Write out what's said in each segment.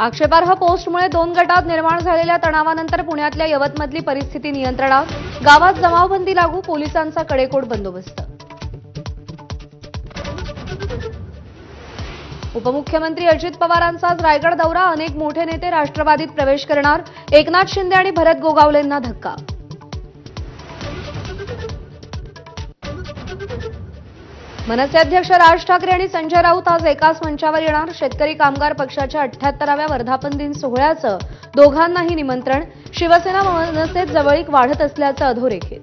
आक्षेपार्ह पोस्टमुळे दोन गटात निर्माण झालेल्या तणावानंतर पुण्यातल्या यवतमधली परिस्थिती नियंत्रणात गावात जमावबंदी लागू पोलिसांचा कडेकोट बंदोबस्त. उपमुख्यमंत्री अजित पवारांचा आज रायगड दौरा अनेक मोठे नेते राष्ट्रवादीत प्रवेश करणार एकनाथ शिंदे आणि भरत गोगावलेंना धक्का मनसे अध्यक्ष राज ठाकरे आणि संजय राऊत आज एकाच मंचावर येणार. शेतकरी कामगार पक्षाच्या अठ्ठ्याहत्तराव्या वर्धापन दिन सोहळ्याचं दोघांनाही निमंत्रण. शिवसेना मनसेत जवळीक वाढत असल्याचं अधोरेखित.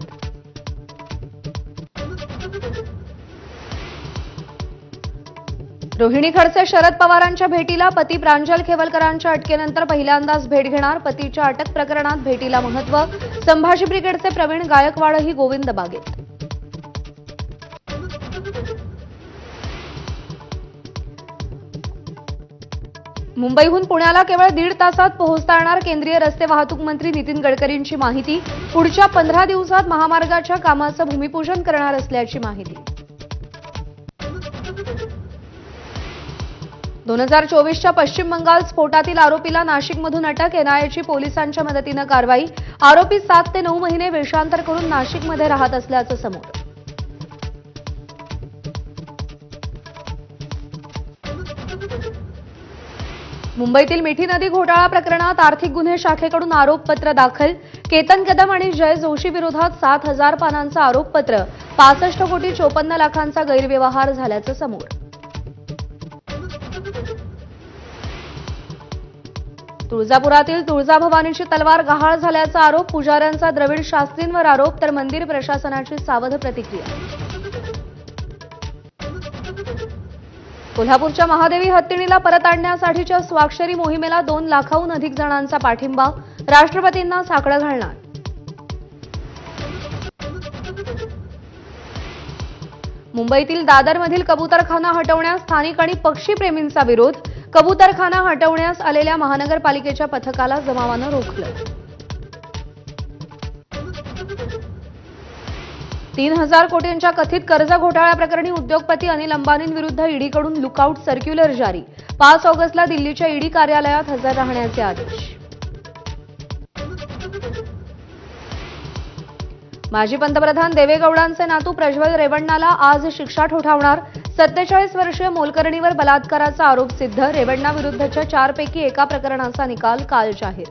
रोहिणी खडसे शरद पवारांच्या भेटीला पती प्रांजल खेवलकरांच्या अटकेनंतर पहिल्यांदाच भेट घेणार. पतीच्या अटक प्रकरणात भेटीला महत्त्व. संभाजी ब्रिगेडचे प्रवीण गायकवाडही गोविंद बागेत. मुंबईहून पुण्याला केवळ दीड तासात पोहोचता येणार केंद्रीय रस्ते वाहतूक मंत्री नितीन गडकरींची माहिती. पुढच्या पंधरा दिवसात महामार्गाच्या कामाचं भूमिपूजन करणार असल्याची माहिती. दोन हजार चोवीसच्या पश्चिम बंगाल स्फोटातील आरोपीला नाशिकमधून अटक एनआयएची पोलिसांच्या मदतीनं कारवाई. आरोपी सात ते नऊ महिने वेषांतर करून नाशिकमध्ये राहत असल्याचं समोर. मुंबईतील मिठी नदी घोटाळा प्रकरणात आर्थिक गुन्हे शाखेकडून आरोपपत्र दाखल. केतन कदम आणि जय जोशी विरोधात सात हजार पानांचं आरोपपत्र. पासष्ट कोटी चोपन्न लाखांचा गैरव्यवहार झाल्याचं समोर. तुळजापुरातील तुळजाभवानीची तलवार गहाळ झाल्याचा आरोप पुजाऱ्यांचा द्रविड शास्त्रींवर आरोप तर मंदिर प्रशासनाची सावध प्रतिक्रिया. कोल्हापूरच्या महादेवी हत्तीणीला परत आणण्यासाठीच्या स्वाक्षरी मोहिमेला दोन लाखाहून अधिक जणांचा पाठिंबा राष्ट्रपतींना साकडं घालणार. मुंबईतील दादरमधील कबुतरखाना हटवण्यास स्थानिक आणि पक्षीप्रेमींचा विरोध कबुतरखाना हटवण्यास आलेल्या महानगरपालिकेच्या पथकाला जमावानं रोखलं. तीन हजार कोटींच्या कथित कर्ज घोटाळ्याप्रकरणी उद्योगपती अनिल अंबानींविरुद्ध ईडीकडून लुकआउट सर्क्युलर जारी. पाच ऑगस्टला दिल्लीच्या ईडी कार्यालयात हजर राहण्याचे आदेश. माजी पंतप्रधान देवेगौडांचे नातू प्रज्वल रेवण्णाला आज शिक्षा ठोठावणार. सत्तेचाळीस वर्षीय मोलकर्णीवर बलात्काराचा आरोप सिद्ध. रेवण्णाविरुद्धच्या चारपैकी एका प्रकरणाचा निकाल काल जाहीर.